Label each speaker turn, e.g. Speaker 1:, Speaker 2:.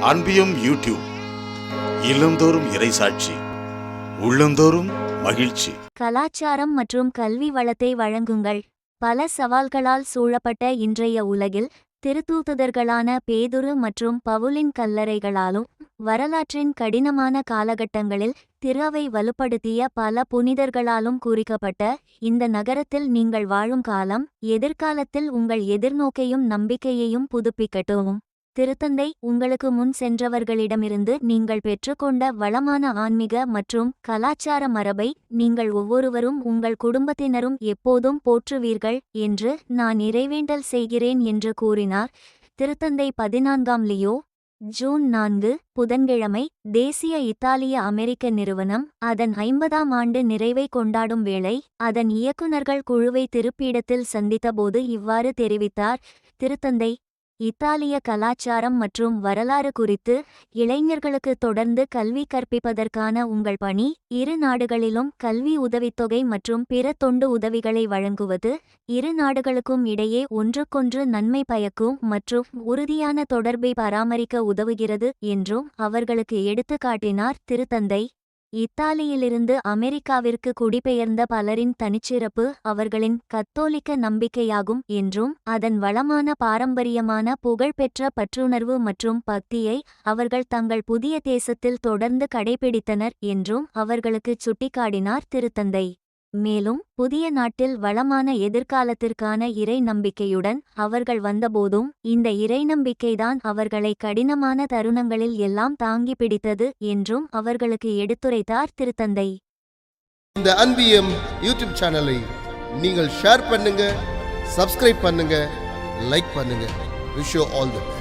Speaker 1: அன்பியும் YouTube இல்லந்தோறும் இறைசாட்சி உள்ளந்தோறும் மகிழ்ச்சி.
Speaker 2: கலாச்சாரம் மற்றும் கல்வி வளத்தை வழங்குங்கள். பல சவால்களால் சூழப்பட்ட இன்றைய உலகில் திருத்தூத்துதர்களான பேதுரு மற்றும் பவுலின் கல்லறைகளாலும் வரலாற்றின் கடினமான காலகட்டங்களில் திறவை வலுப்படுத்திய பல புனிதர்களாலும் குறிக்கப்பட்ட இந்த நகரத்தில் நீங்கள் வாழும் காலம் எதிர்காலத்தில் உங்கள் எதிர்நோக்கையும் நம்பிக்கையையும் புதுப்பிக்கட்டும். திருத்தந்தை உங்களுக்கு முன் சென்றவர்களிடமிருந்து நீங்கள் பெற்றுக்கொண்ட வளமான ஆன்மீக மற்றும் கலாச்சார மரபை நீங்கள் ஒவ்வொருவரும் உங்கள் குடும்பத்தினரும் எப்போதும் போற்றுவீர்கள் என்று நான் இறைவேண்டல் செய்கிறேன் என்று கூறினார். திருத்தந்தை பதினான்காம் லியோ ஜூன் நான்கு புதன்கிழமை தேசிய இத்தாலிய அமெரிக்க நிறுவனம் அதன் ஐம்பதாம் ஆண்டு நிறைவை கொண்டாடும் வேளை அதன் இயக்குநர்கள் குழுவை திருப்பீடத்தில் சந்தித்தபோது இவ்வாறு தெரிவித்தார். திருத்தந்தை இத்தாலிய கலாச்சாரம் மற்றும் வரலாறு குறித்து இளைஞர்களுக்கு தொடர்ந்து கல்வி கற்பிப்பதற்கான உங்கள் பணி இரு நாடுகளிலும் கல்வி உதவித்தொகை மற்றும் பிற தொண்டு உதவிகளை வழங்குவது இரு நாடுகளுக்கும் இடையே ஒன்றுக்கொன்று நன்மை பயக்கும் மற்றும் உறுதியான தொடர்பை பராமரிக்க உதவுகிறது என்றும் அவர்களுக்கு எடுத்துக்காட்டினார் திருத்தந்தை. இத்தாலியிலிருந்து அமெரிக்காவிற்கு குடிபெயர்ந்த பலரின் தனிச்சிறப்பு அவர்களின் கத்தோலிக்க நம்பிக்கையாகும் என்றும் அதன் வளமான பாரம்பரியமான புகழ்பெற்ற பற்றுணர்வு மற்றும் பக்தியை அவர்கள் தங்கள் புதிய தேசத்தில் தொடர்ந்து கடைபிடித்தனர் என்றும் அவர்களுக்குச் சுட்டிக்காட்டினார் திருத்தந்தை. மேலும் புதிய நாட்டில் வளமான எதிர்காலத்திற்கான இறை நம்பிக்கையுடன் அவர்கள் வந்தபோதும் இந்த இறை நம்பிக்கைதான் அவர்களை கடினமான தருணங்களில் எல்லாம் தாங்கி பிடித்தது என்றும் அவர்களுக்கு எடுத்துரைத்தார் திருத்தந்தை.
Speaker 3: இந்த அன்பியம் யூடியூப் சேனலை நீங்கள் ஷேர் பண்ணுங்க சப்ஸ்கிரைப் பண்ணுங்க லைக் பண்ணுங்க. Wish all the best